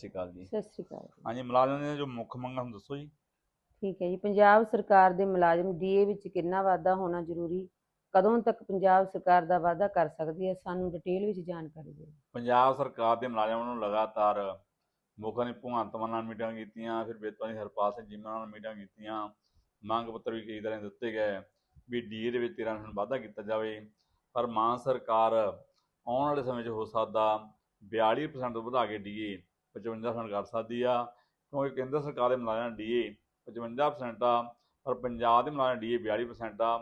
ਸ਼੍ਰੀ ਅਕਾਲ ਜੀ। ਸਤਿ ਸ਼੍ਰੀ ਅਕਾਲ ਜੀ। ਹਾਂਜੀ ਮੁਲਾਜ਼ਮਾਂ ਦੀਆਂ ਜੋ ਮੁੱਖ ਮੰਗਾਂ ਨੂੰ ਦੱਸੋ ਜੀ। ਠੀਕ ਹੈ ਜੀ ਪੰਜਾਬ ਸਰਕਾਰ ਦੇ ਮੁਲਾਜ਼ਮ ਡੀਏ ਵਿੱਚ ਕਿੰਨਾ ਵਾਧਾ ਹੋਣਾ ਜ਼ਰੂਰੀ? ਕਦੋਂ ਤੱਕ ਪੰਜਾਬ ਸਰਕਾਰ ਦਾ ਵਾਧਾ ਕਰ ਸਕਦੀ ਹੈ? ਸਾਨੂੰ ਡਿਟੇਲ ਵਿੱਚ ਜਾਣਕਾਰੀ ਦਿਓ। ਪੰਜਾਬ ਸਰਕਾਰ ਦੇ ਮੁਲਾਜ਼ਮਾਂ ਨੂੰ ਲਗਾਤਾਰ ਮੁੱਖਾਂ ਨੇ ਭਗਵੰਤ ਮਾਨ ਨਾਲ ਮੀਟਿੰਗਾਂ ਕੀਤੀਆਂ ਫਿਰ ਬੇਤਵਾਂ ਦੀ ਹਰਪਾਲ ਸਿੰਘ ਜੀਮਾ ਨਾਲ ਮੀਟਿੰਗਾਂ ਕੀਤੀਆਂ ਮੰਗ ਪੱਤਰ ਵੀ ਕਈ ਤਰ੍ਹਾਂ ਦਿੱਤੇ ਗਏ ਵੀ ਡੀਏ ਦੇ ਵਿੱਚ 13% ਵਾਧਾ ਕੀਤਾ ਜਾਵੇ। ਪਰ ਮਾਨ ਸਰਕਾਰ ਆਉਣ ਵਾਲੇ ਸਮੇਂ 'ਚ ਹੋ ਸਕਦਾ 42% ਤੋਂ ਵਧਾ ਕੇ ਡੀਏ 55% ਕਰ ਸਕਦੀ ਆ। ਕਿਉਂਕਿ ਕੇਂਦਰ ਸਰਕਾਰ ਦੇ ਮੁਲਾਜ਼ਮਾਂ ਡੀਏ 55% ਆ ਪਰ ਪੰਜਾਬ ਦੇ ਮੁਲਾਜ਼ਮ ਡੀਏ 42% ਆ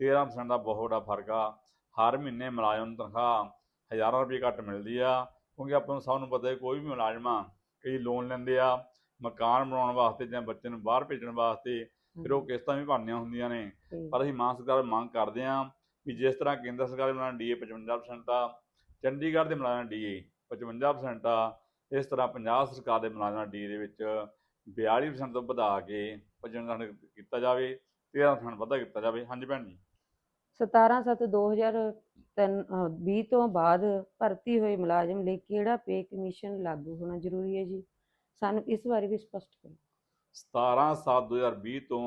13% ਦਾ ਬਹੁਤ ਵੱਡਾ ਫ਼ਰਕ ਆ। ਹਰ ਮਹੀਨੇ ਮੁਲਾਜ਼ਮ ਨੂੰ ਤਨਖਾਹ ਹਜ਼ਾਰਾਂ ਰੁਪਏ ਘੱਟ ਮਿਲਦੀ ਆ ਕਿਉਂਕਿ ਆਪਾਂ ਨੂੰ ਸਭ ਨੂੰ ਪਤਾ ਹੈ ਕੋਈ ਵੀ ਮੁਲਾਜ਼ਮ ਆ ਕਈ ਲੋਨ ਲੈਂਦੇ ਆ ਮਕਾਨ ਬਣਾਉਣ ਵਾਸਤੇ ਜਾਂ ਬੱਚੇ ਨੂੰ ਬਾਹਰ ਭੇਜਣ ਵਾਸਤੇ ਫਿਰ ਉਹ ਕਿਸ਼ਤਾਂ ਵੀ ਭਰਨੀਆਂ ਹੁੰਦੀਆਂ ਨੇ। ਪਰ ਅਸੀਂ ਮਾਨ ਸਰਕਾਰ ਮੰਗ ਕਰਦੇ ਹਾਂ ਵੀ ਜਿਸ ਤਰ੍ਹਾਂ ਕੇਂਦਰ ਸਰਕਾਰ ਦੇ ਮੁਲਾਜ਼ਮ ਡੀਏ 55% ਆ ਚੰਡੀਗੜ੍ਹ ਦੇ ਮੁਲਾਜ਼ਮ ਡੀਏ 55% ਆ ਇਸ ਤਰ੍ਹਾਂ ਪੰਜਾਬ ਸਰਕਾਰ ਦੇ ਮੁਲਾਜ਼ਮਾਂ ਡੀਏ ਦੇ ਵਿੱਚ 42% ਤੋਂ ਵਧਾ ਕੇ 55% ਕੀਤਾ ਜਾਵੇ 13% ਵਾਧਾ ਕੀਤਾ ਜਾਵੇ। ਹਾਂਜੀ ਭੈਣ ਜੀ। 17 ਸੱਤ 2020 ਤੋਂ ਬਾਅਦ ਭਰਤੀ ਹੋਏ ਮੁਲਾਜ਼ਮ ਲਈ ਕਿਹੜਾ ਪੇ ਕਮਿਸ਼ਨ ਲਾਗੂ ਹੋਣਾ ਜ਼ਰੂਰੀ ਹੈ ਜੀ? ਸਾਨੂੰ ਇਸ ਬਾਰੇ ਵੀ ਸਪਸ਼ਟ ਕਰੋ। 17 7 2020 ਤੋਂ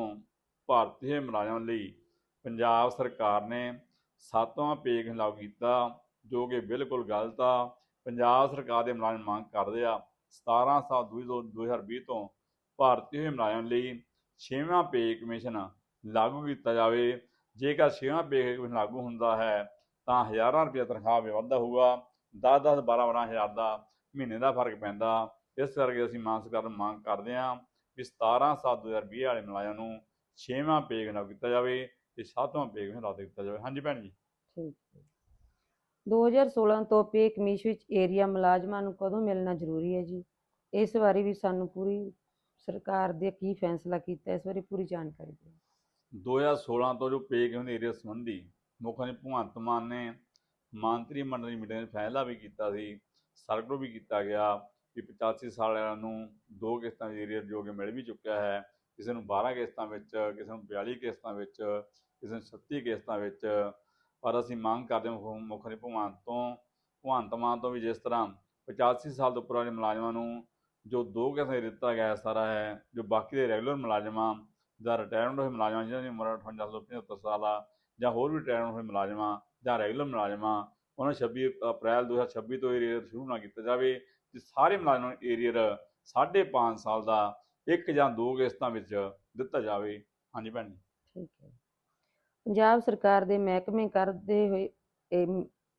ਭਾਰਤੀ ਹੋਏ ਮੁਲਾਜ਼ਮਾਂ ਲਈ ਪੰਜਾਬ ਸਰਕਾਰ ਨੇ ਸੱਤਵਾਂ ਪੇ ਕਮਿਸ਼ਨ ਲਾਗੂ ਕੀਤਾ ਜੋ ਕਿ ਬਿਲਕੁਲ ਗਲਤ ਆ। ਪੰਜਾਬ ਸਰਕਾਰ ਦੇ ਮੁਲਾਜ਼ਮ ਮੰਗ ਕਰਦੇ ਆ 17 7 2020 ਤੋਂ ਭਾਰਤੀ ਹੋਏ ਮੁਲਾਜ਼ਮਾਂ ਲਈ ਛੇਵਾਂ ਪੇ ਕਮਿਸ਼ਨ ਲਾਗੂ ਕੀਤਾ ਜਾਵੇ। ਜੇਕਰ ਛੇਵਾਂ ਪੇ ਕਮਿਸ਼ਨ ਲਾਗੂ ਹੁੰਦਾ ਹੈ, ਤਾਂ ਹਜ਼ਾਰਾਂ ਰੁਪਏ ਤਨਖਾਹ ਵਿੱਚ ਵਾਧਾ ਹੋਊਗਾ। 10 10 12 12 ਹਜ਼ਾਰ ਦਾ ਮਹੀਨੇ ਦਾ ਫ਼ਰਕ ਪੈਂਦਾ। ਇਸ ਕਰਕੇ ਅਸੀਂ ਮਾਨ ਸਰਕਾਰ ਨੂੰ ਮੰਗ ਕਰਦੇ ਹਾਂ ਵੀ 17 7 2020 ਵਾਲੇ ਮੁਲਾਜ਼ਮਾਂ ਨੂੰ ਛੇਵਾਂ ਪੇ ਲਾਗੂ ਕੀਤਾ ਜਾਵੇ ਤੇ ਸੱਤਵਾਂ ਪੇ ਕਮਿਸ਼ਨ ਲਾਗੂ ਕੀਤਾ ਜਾਵੇ। ਹਾਂਜੀ ਭੈਣ ਜੀ। ਠੀਕ। 2016 ਤੋਂ ਪੇ ਕਮਿਸ਼ਨ ਵਿੱਚ ਏਰੀਆ ਮੁਲਾਜ਼ਮਾਂ ਨੂੰ ਕਦੋਂ ਮਿਲਣਾ ਜ਼ਰੂਰੀ ਹੈ ਜੀ? ਇਸ ਬਾਰੇ ਵੀ ਸਾਨੂੰ ਪੂਰੀ ਸਰਕਾਰ ਦੇ ਕੀ ਫੈਸਲਾ ਕੀਤਾ, ਇਸ ਬਾਰੇ ਪੂਰੀ ਜਾਣਕਾਰੀ ਦਿਓ। 2016 ਤੋਂ ਜੋ ਪੇ ਕਮਿਸ਼ਨ ਏਰੀਆ ਸੰਬੰਧੀ ਮੁੱਖ ਮੰਤਰੀ ਭਗਵੰਤ ਮਾਨ ਨੇ ਮੰਤਰੀ ਮੰਡਲ ਦੀ ਮੀਟਿੰਗ ਵਿੱਚ ਫੈਸਲਾ ਵੀ ਕੀਤਾ ਸੀ ਸਰਕਲ ਵੀ ਕੀਤਾ ਗਿਆ ਕਿ 85 ਸਾਲ ਨੂੰ ਦੋ ਕਿਸ਼ਤਾਂ ਵਿੱਚ ਏਰੀਆ ਜੋ ਕਿ ਮਿਲ ਵੀ ਚੁੱਕਿਆ ਹੈ, ਕਿਸੇ ਨੂੰ 12 ਕਿਸ਼ਤਾਂ ਵਿੱਚ, ਕਿਸੇ ਨੂੰ 42 ਕਿਸ਼ਤਾਂ ਵਿੱਚ, ਕਿਸੇ ਨੂੰ 36 ਕਿਸ਼ਤਾਂ ਵਿੱਚ ਪਰ ਅਸੀਂ ਮੰਗ ਕਰਦੇ ਹਾਂ ਮੁੱਖ- ਮੁੱਖ ਭਗਵੰਤ ਤੋਂ, ਭਗਵੰਤ ਮਾਨ ਤੋਂ ਵੀ ਜਿਸ ਤਰ੍ਹਾਂ 85 ਸਾਲ ਤੋਂ ਉੱਪਰ ਵਾਲੇ ਮੁਲਾਜ਼ਮਾਂ ਨੂੰ ਜੋ ਦੋ ਕਿਸ਼ਤਾਂ ਦਿੱਤਾ ਗਿਆ ਸਾਰਾ ਹੈ, ਜੋ ਬਾਕੀ ਦੇ ਰੈਗੂਲਰ ਮੁਲਾਜ਼ਮਾਂ ਜਾਂ ਰਿਟਾਇਰਡ ਹੋਏ ਮੁਲਾਜ਼ਮਾਂ ਜਿਨ੍ਹਾਂ ਦੀ ਉਮਰ 58 ਤੋਂ 75 ਸਾਲ ਆ ਜਾਂ ਹੋਰ ਵੀ ਰਿਟਾਇਰਡ ਹੋਏ ਮੁਲਾਜ਼ਮਾਂ ਜਾਂ ਰੈਗੂਲਰ ਮੁਲਾਜ਼ਮਾਂ, ਉਹਨਾਂ ਨੂੰ 26 ਅਪ੍ਰੈਲ 2026 ਤੋਂ ਏਰੀਅਰ ਸ਼ੁਰੂ ਨਾ ਕੀਤਾ ਜਾਵੇ, ਤੇ ਸਾਰੇ ਮੁਲਾਜ਼ਮਾਂ ਨੂੰ ਏਰੀਅਰ 5.5 ਸਾਲ ਦਾ ਇੱਕ ਜਾਂ ਦੋ ਕਿਸ਼ਤਾਂ ਵਿੱਚ ਦਿੱਤਾ ਜਾਵੇ। ਹਾਂਜੀ ਭੈਣ ਜੀ। ਠੀਕ ਹੈ। ਪੰਜਾਬ ਸਰਕਾਰ ਦੇ ਮਹਿਕਮੇ ਕਰਦੇ ਹੋਏ ਇਹ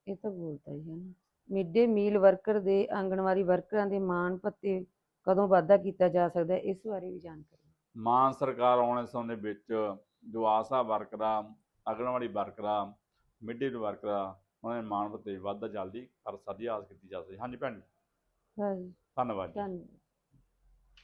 ਇਹ ਤਾਂ ਬੋਲਤਾ ਹੀ ਹੈ ਨਾ। ਮਿਡ ਡੇ ਮੀਲ ਵਰਕਰ ਦੇ ਆਂਗਣਵਾੜੀ ਵਰਕਰਾਂ ਦੇ ਮਾਣ ਭੱਤੇ ਕਦੋਂ ਵਾਧਾ ਕੀਤਾ ਜਾ ਸਕਦਾ ਹੈ ਇਸ ਬਾਰੇ ਵੀ ਜਾਣਕਾਰੀ। ਮਾਨ ਸਰਕਾਰ ਆਉਣ ਸਮੇਂ ਦੇ ਵਿੱਚ ਜੋ ਆਸਾ ਵਰਕਰਾਂ ਅਗਨਵਾੜੀ ਵਰਕਰਾਂ ਮਿਡ ਡੇ ਵਰਕਰਾਂ ਉਹਨਾਂ ਦੇ ਮਾਣ ਭੱਤੇ ਵਾਧਾ ਜਲਦੀ ਕਰ ਸਕਦੀ ਆਸ ਕੀਤੀ ਜਾ ਸਕਦੀ ਹਾਂਜੀ ਭੈਣ ਜੀ। ਹਾਂਜੀ। ਧੰਨਵਾਦ ਜੀ। ਧੰਨਵਾਦ।